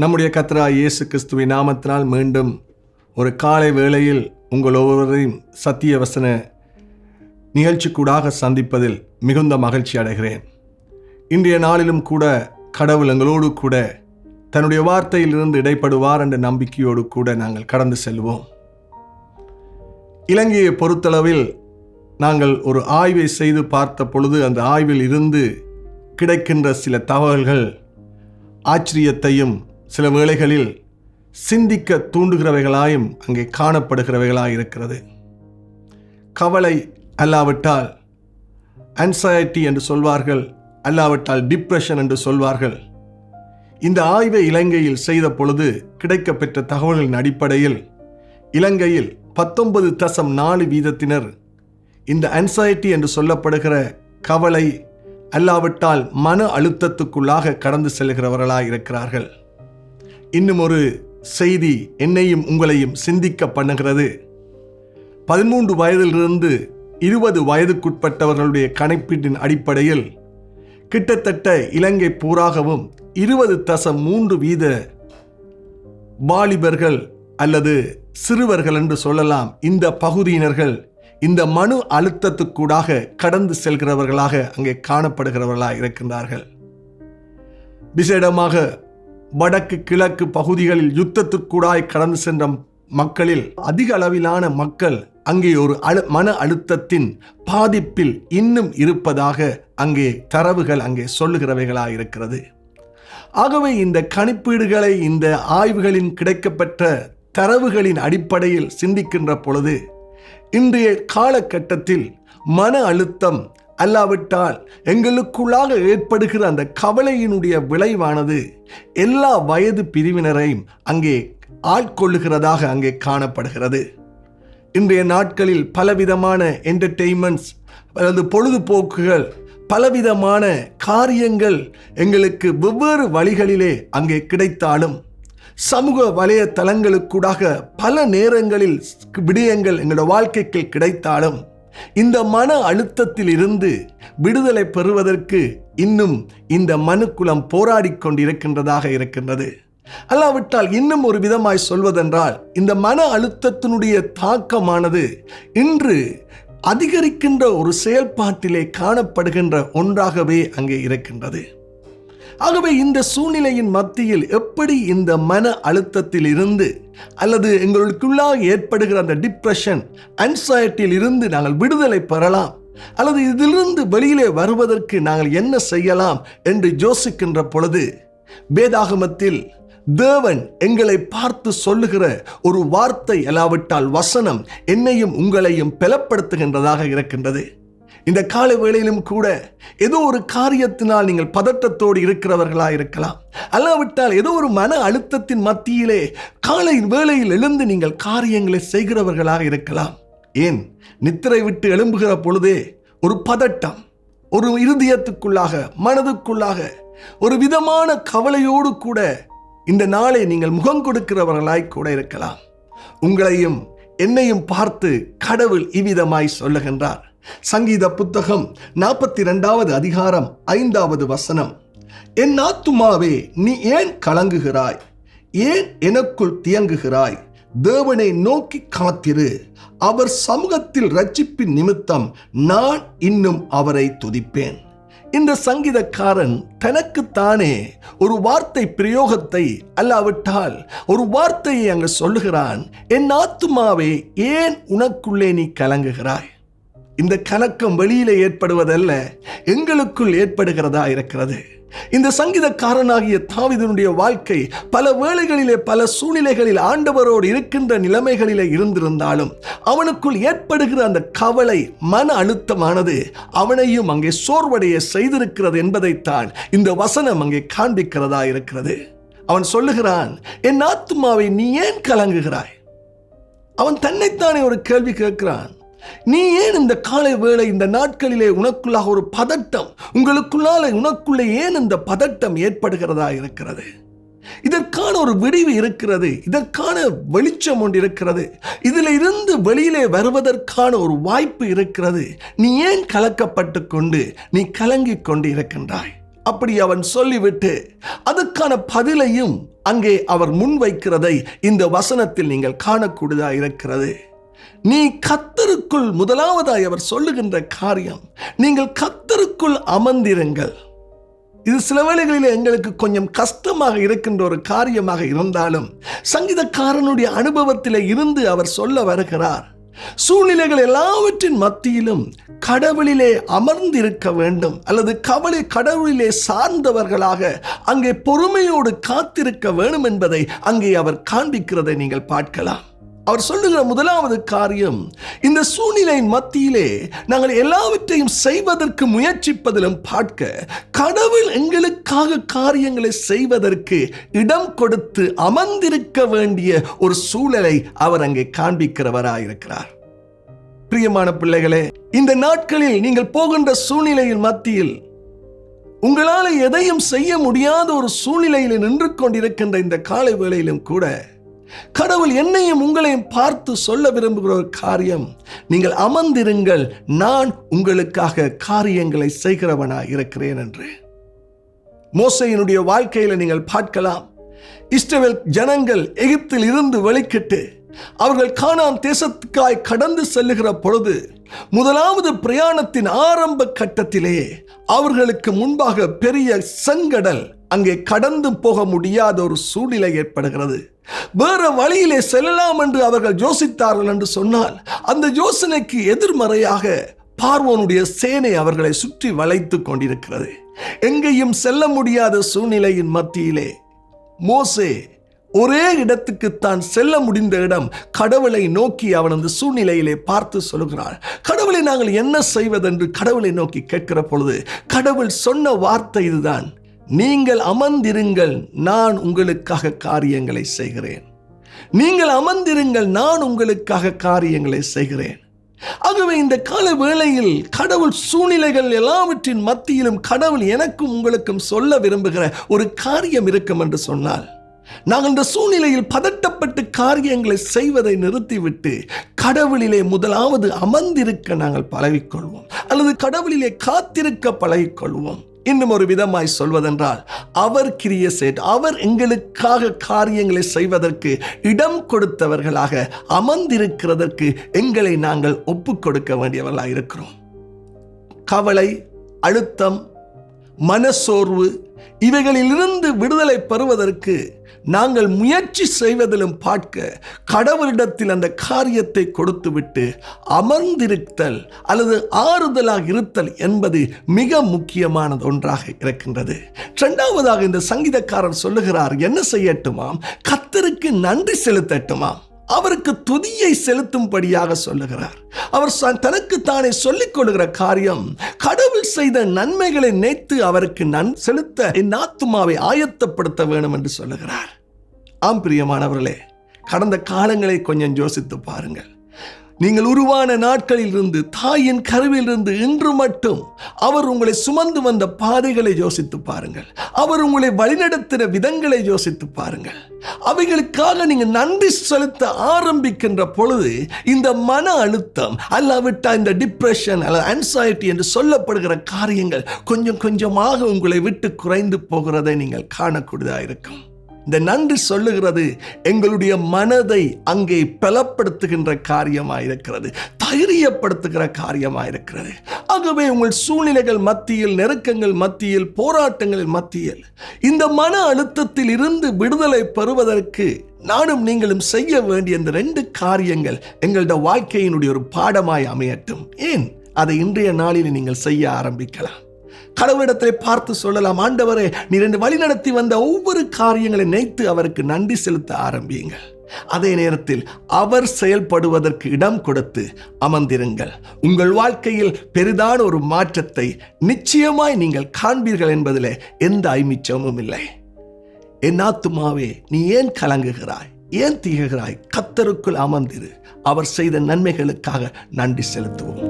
நம்முடைய கத்ரா இயேசு கிறிஸ்துவின் நாமத்தினால் மீண்டும் ஒரு காலை வேளையில் உங்கள் ஒவ்வொருவரையும் சத்திய வசன நிகழ்ச்சிக்கூடாக சந்திப்பதில் மிகுந்த மகிழ்ச்சி அடைகிறேன். இன்றைய நாளிலும் கூட கடவுள் எங்களோடு கூட தன்னுடைய வார்த்தையிலிருந்து இடைப்படுவார் என்ற நம்பிக்கையோடு கூட நாங்கள் கடந்து செல்வோம். இலங்கையை பொறுத்தளவில் நாங்கள் ஒரு ஆய்வை செய்து பார்த்த பொழுது அந்த ஆய்வில் இருந்து கிடைக்கின்ற சில தகவல்கள் ஆச்சரியத்தையும் சில வேளைகளில் சிந்திக்க தூண்டுகிறவைகளாயும் அங்கே காணப்படுகிறவைகளாய் இருக்கிறது கவலை அல்லாவிட்டால் அன்சைட்டி என்று சொல்வார்கள் அல்லாவிட்டால் டிப்ரெஷன் என்று சொல்வார்கள். இந்த ஆய்வை இலங்கையில் செய்த பொழுது கிடைக்கப்பெற்ற தகவல்களின் அடிப்படையில் இலங்கையில் பத்தொன்பது தசம் நாலு வீதத்தினர் இந்த அன்சைட்டி என்று சொல்லப்படுகிற கவலை அல்லாவிட்டால் மன அழுத்தத்துக்குள்ளாக கடந்து செல்கிறவர்களாக இருக்கிறார்கள் இன்னும் ஒரு செய்தி என்னையும் உங்களையும் சிந்திக்க பண்ணுகிறது. பதிமூன்று வயதிலிருந்து இருபது வயதுக்குட்பட்டவர்களுடைய கணக்கீட்டின் அடிப்படையில் கிட்டத்தட்ட இலங்கை பூராகவும் இருபது தசம் மூன்று வீத வாலிபர்கள் அல்லது சிறுவர்கள் என்று சொல்லலாம். இந்த பகுதியினர்கள் இந்த மனு அழுத்தத்துக்கூடாக கடந்து செல்கிறவர்களாக அங்கே காணப்படுகிறவர்களாக இருக்கின்றார்கள். விசேடமாக வடக்கு கிழக்கு பகுதிகளில் யுத்தத்துக்கூடாய் கடந்து சென்ற மக்களில் அதிக அளவிலான மக்கள் அங்கே ஒரு அழு மன அழுத்தத்தின் பாதிப்பில் இன்னும் இருப்பதாக அங்கே தரவுகள் அங்கே சொல்லுகிறவைகளாக இருக்கிறது. ஆகவே இந்த கணிப்பீடுகளை இந்த ஆய்வுகளின் கிடைக்கப்பெற்ற தரவுகளின் அடிப்படையில் சிந்திக்கின்ற பொழுது இன்றைய காலகட்டத்தில் மன அழுத்தம் அல்லாவிட்டால் எங்களுக்குள்ளாக ஏற்படுகிற அந்த கவலையினுடைய விளைவானது எல்லா வயது பிரிவினரையும் அங்கே ஆட்கொள்ளுகிறதாக அங்கே காணப்படுகிறது. இன்றைய நாட்களில் பலவிதமான என்டர்டெயின்மெண்ட்ஸ் அல்லது பொழுதுபோக்குகள் பலவிதமான காரியங்கள் எங்களுக்கு வெவ்வேறு வழிகளிலே அங்கே கிடைத்தாலும் சமூக வலைத்தளங்களுக்கூடாக பல நேரங்களில் விடயங்கள் எங்களோட வாழ்க்கைக்கு கிடைத்தாலும் இந்த மன அழுத்தத்தில் இருந்து விடுதலை பெறுவதற்கு இன்னும் இந்த மனுக்குலம் போராடி கொண்டிருக்கின்றதாக இருக்கின்றது. அல்லாவிட்டால் இன்னும் ஒரு விதமாய் சொல்வதென்றால் இந்த மன அழுத்தத்தினுடைய தாக்கமானது இன்று அதிகரிக்கின்ற ஒரு செயல்பாட்டிலே காணப்படுகின்ற ஒன்றாகவே அங்கே இருக்கின்றது. ஆகவே இந்த சூழ்நிலையின் மத்தியில் எப்படி இந்த மன அழுத்தத்தில் இருந்து அல்லது எங்களுக்குள்ளாக ஏற்படுகிற அந்த டிப்ரெஷன் அன்சைட்டியில் இருந்து நாங்கள் விடுதலை பெறலாம் அல்லது இதிலிருந்து வெளியிலே வருவதற்கு நாங்கள் என்ன செய்யலாம் என்று யோசிக்கின்ற பொழுது வேதாகமத்தில் தேவன் எங்களை பார்த்து சொல்லுகிற ஒரு வார்த்தை அல்லாவிட்டால் வசனம் என்னையும் உங்களையும் பலப்படுத்துகின்றதாக இருக்கின்றது. இந்த கால வேளையிலும் கூட ஏதோ ஒரு காரியத்தினால் நீங்கள் பதட்டத்தோடு இருக்கிறவர்களா இருக்கலாம். அல்லாவிட்டால் ஏதோ ஒரு மன அழுத்தத்தின் மத்தியிலே காலை வேளையில் எழுந்து நீங்கள் காரியங்களை செய்கிறவர்களாக இருக்கலாம். ஏன்? நித்திரை விட்டு எழும்புகிற பொழுதே ஒரு பதட்டம் ஒரு இருதயத்துக்குள்ளாக மனதுக்குள்ளாக ஒரு விதமான கவலையோடு கூட இந்த நாளை நீங்கள் முகம் கொடுக்கிறவர்களாய் கூட இருக்கலாம். உங்களையும் என்னையும் பார்த்து கடவுள் இவ்விதமாய் சொல்லுகின்றார். சங்கீத புத்தகம் நாற்பத்தி ரெண்டாவது அதிகாரம் ஐந்தாவது வசனம். என் ஆத்துமாவே நீ ஏன் கலங்குகிறாய்? ஏன் எனக்குள் தியங்குகிறாய்? தேவனை நோக்கி காத்திரு. அவர் சமூகத்தில் ரட்சிப்பின் நிமித்தம் நான் இன்னும் அவரை துதிப்பேன். இந்த சங்கீதக்காரன் தனக்குத்தானே ஒரு வார்த்தை பிரயோகத்தை அல்லாவிட்டால் ஒரு வார்த்தையை அங்கு சொல்லுகிறான் என் ஆத்துமாவே ஏன் உனக்குள்ளே நீ கலங்குகிறாய்? இந்த கலக்கம் வெளியிலே ஏற்படுவதல்ல எங்களுக்குள் ஏற்படுகிறதா இருக்கிறது. இந்த சங்கீதக்காரனாகிய தாவிதனுடைய வாழ்க்கை பல வேளைகளிலே பல சூழ்நிலைகளில் ஆண்டவரோடு இருக்கின்ற நிலைமைகளிலே இருந்திருந்தாலும் அவனுக்குள் ஏற்படுகிற அந்த கவலை மன அழுத்தமானது அவனையும் அங்கே சோர்வடைய செய்திருக்கிறது என்பதைத்தான் இந்த வசனம் அங்கே காண்பிக்கிறதா இருக்கிறது. அவன் சொல்லுகிறான் என் ஆத்துமாவை நீ ஏன் கலங்குகிறாய்? அவன் தன்னைத்தானே ஒரு கேள்வி கேட்கிறான். நீ ஏன் இந்த காலை வேளை இந்த நாட்களிலே உனக்குள்ளாக ஒரு பதட்டம் உங்களுக்குள்ளால உனக்குள்ளே ஏன் இந்த பதட்டம் ஏற்படுகிறதா இருக்கிறது? இதற்கான ஒரு விடிவு இருக்கிறது இதற்கான வெளிச்சம் ஒன்று இருக்கிறது இதில் இருந்து வெளியிலே வருவதற்கான ஒரு வாய்ப்பு இருக்கிறது. நீ ஏன் கலக்கப்பட்டு கொண்டு நீ கலங்கிக் கொண்டு இருக்கின்றாய் அப்படி அவன் சொல்லிவிட்டு அதுக்கான பதிலையும் அங்கே அவர் முன்வைக்கிறதை இந்த வசனத்தில் நீங்கள் காணக்கூடியதாக இருக்கிறது. நீ கத்தருக்குள் முதலாவதாய் அவர் சொல்லுகின்ற காரியம் நீங்கள் கத்தருக்குள் அமர்ந்திருங்கள். இது சில வேளைகளில் எங்களுக்கு கொஞ்சம் கஷ்டமாக இருக்கின்ற ஒரு காரியமாக இருந்தாலும் சங்கீதக்காரனுடைய அனுபவத்தில் இருந்து அவர் சொல்ல வருகிறார் சூழ்நிலைகள் எல்லாவற்றின் மத்தியிலும் கடவுளிலே அமர்ந்திருக்க வேண்டும் அல்லது கவலை கடவுளிலே சார்ந்தவர்களாக அங்கே பொறுமையோடு காத்திருக்க வேண்டும் என்பதை அங்கே அவர் காண்பிக்கிறதை நீங்கள் பார்க்கலாம். அவர் சொல்லுகிற முதலாவது காரியம் இந்த சூழ்நிலையின் மத்தியிலே நாங்கள் எல்லாவற்றையும் செய்வதற்கு முயற்சிப்பதிலும் பார்க்க கடவுள் எங்களுக்காக காரியங்களை செய்வதற்கு இடம் கொடுத்து அமர்ந்திருக்க வேண்டிய ஒரு சூழலை அவர் அங்கே காண்பிக்கிறவராயிருக்கிறார். பிரியமான பிள்ளைகளே இந்த நாட்களில் நீங்கள் போகின்ற சூழ்நிலையின் மத்தியில் உங்களால் எதையும் செய்ய முடியாத ஒரு சூழ்நிலையில் நின்று கொண்டிருக்கின்ற இந்த காலை வேளையிலும் கூட கடவுள் என்னையும் உங்களையும் பார்த்து சொல்ல விரும்புகிற ஒரு காரியம் நீங்கள் அமர்ந்திருங்கள் நான் உங்களுக்காக காரியங்களை செய்கிறவனா இருக்கிறேன் என்று. மோசையினுடைய வாழ்க்கையில நீங்கள் பார்க்கலாம். இஸ்ரவேல் ஜனங்கள் எகிப்தில் இருந்து வெளிக்கிட்டு அவர்கள் காணாம் தேசத்துக்காய் கடந்து செல்லுகிற பொழுது முதலாவது பிரயாணத்தின் ஆரம்ப கட்டத்திலே அவர்களுக்கு முன்பாக பெரிய செங்கடல் அங்கே கடந்து போக முடியாத ஒரு சூழ்நிலை ஏற்படுகிறது. வேற வழியிலே செல்லலாம் என்று அவர்கள் யோசித்தார்கள் என்று சொன்னால் அந்த யோசனைக்கு எதிர்மறையாக பார்வோனுடைய சேனை அவர்களை சுற்றி வளைத்து கொண்டிருக்கிறது. எங்கேயும் செல்ல முடியாத சூழ்நிலையின் மத்தியிலே மோசே ஒரே இடத்துக்கு தான் செல்ல முடிந்த இடம் கடவுளை நோக்கி அவன் அந்த சூழ்நிலையிலே பார்த்து சொல்கிறான் கடவுளை நாங்கள் என்ன செய்வதென்று கடவுளை நோக்கி கேட்கிற பொழுது கடவுள் சொன்ன வார்த்தை இதுதான். நீங்கள் அமர்ந்திருங்கள் நான் உங்களுக்காக காரியங்களை செய்கிறேன். நீங்கள் அமர்ந்திருங்கள் நான் உங்களுக்காக காரியங்களை செய்கிறேன். ஆகவே இந்த கால வேளையில் கடவுள் சூழ்நிலைகள் எல்லாவற்றின் மத்தியிலும் கடவுள் எனக்கும் உங்களுக்கும் சொல்ல விரும்புகிற ஒரு காரியம் இருக்கும் என்று சொன்னால் நாங்கள் இந்த சூழ்நிலையில் பதட்டப்பட்டு காரியங்களை செய்வதை நிறுத்திவிட்டு கடவுளிலே முதலாவது அமர்ந்திருக்க நாங்கள் பழகிக்கொள்வோம். அல்லது கடவுளிலே காத்திருக்க பழகிக்கொள்வோம். இன்னும் ஒரு விதமாய் சொல்வதென்றால் அவர் கிரிய சேட் அவர் எங்களுக்காக காரியங்களை செய்வதற்கு இடம் கொடுத்தவர்களாக அமர்ந்திருக்கிறதற்கு எங்களை நாங்கள் ஒப்பு கொடுக்க வேண்டியவர்களாக இருக்கிறோம். கவலை அழுத்தம் மனசோர்வு இவைகளிலிருந்து விடுதலை பெறுவதற்கு நாங்கள் முயற்சி செய்வதிலும் பார்க்க கடவுளிடத்தில் அந்த காரியத்தை கொடுத்துவிட்டு அமர்ந்திருத்தல் அல்லது ஆறுதலாக இருத்தல் என்பது மிக முக்கியமானது ஒன்றாக இருக்கின்றது. இரண்டாவதாக இந்த சங்கீதக்காரர் சொல்லுகிறார் என்ன செய்யட்டுமாம்? கத்தருக்கு நன்றி செலுத்தட்டுமாம். அவருக்கு துதியை செலுத்தும்படியாக சொல்லுகிறார். அவர் தனக்கு தானே சொல்லிக் கொள்ளுகிற காரியம் கடவுள் செய்த நன்மைகளை நினைத்து அவருக்கு நன் செலுத்த என் ஆத்துமாவை ஆயத்தப்படுத்த வேண்டும் என்று சொல்லுகிறார். ஆம் பிரியமானவர்களே கடந்த காலங்களை கொஞ்சம் யோசித்து பாருங்கள். நீங்கள் உருவான நாட்களில் இருந்து தாயின் கருவிலிருந்து இன்று மட்டும் அவர் உங்களை சுமந்து வந்த பாதைகளை யோசித்து பாருங்கள். அவர் உங்களை வழிநடத்தின விதங்களை யோசித்து பாருங்கள். அவைகளுக்காக நீங்க நன்றி செலுத்த ஆரம்பிக்கின்ற பொழுது இந்த மன அழுத்தம் அல்லாவிட்டா இந்த டிப்ரெஷன் அல்லது அன்சைட்டி என்று சொல்லப்படுகிற காரியங்கள் கொஞ்சம் கொஞ்சமாக உங்களை விட்டு குறைந்து போகிறதை நீங்கள் காணக்கூடியதாக இருக்கும் இந்த நன்றி சொல்லுகிறது எங்களுடைய மனதை அங்கே பலப்படுத்துகின்ற காரியமாயிருக்கிறது தைரியப்படுத்துகிற காரியமாக இருக்கிறது ஆகவே உங்கள் சூழ்நிலைகள் மத்தியில் நெருக்கங்கள் மத்தியில் போராட்டங்களின் மத்தியில் இந்த மன அழுத்தத்தில் இருந்து விடுதலை பெறுவதற்கு நானும் நீங்களும் செய்ய வேண்டிய இந்த ரெண்டு காரியங்கள் எங்களோட வாழ்க்கையினுடைய ஒரு பாடமாய் அமையட்டும். ஏன்? அதை இன்றைய நாளில் நீங்கள் செய்ய ஆரம்பிக்கலாம். கடவுளிடத்திலே பார்த்து சொல்லலாம் ஆண்டவரே நீ ரெண்டு வழி நடத்தி வந்த ஒவ்வொரு காரியங்களை நினைத்து அவருக்கு நன்றி செலுத்த ஆரம்பியுங்கள். அதே நேரத்தில் அவர் செயல்படுவதற்கு இடம் கொடுத்து அமர்ந்திருங்கள். உங்கள் வாழ்க்கையில் பெரிதான ஒரு மாற்றத்தை நிச்சயமாய் நீங்கள் காண்பீர்கள் என்பதில் எந்த ஐமிச்சமும் இல்லை. என் ஆத்துமாவே நீ ஏன் கலங்குகிறாய்? ஏன் திகழ்கிறாய் கத்தருக்குள் அமர்ந்திரு. அவர் செய்த நன்மைகளுக்காக நன்றி செலுத்துவோம்.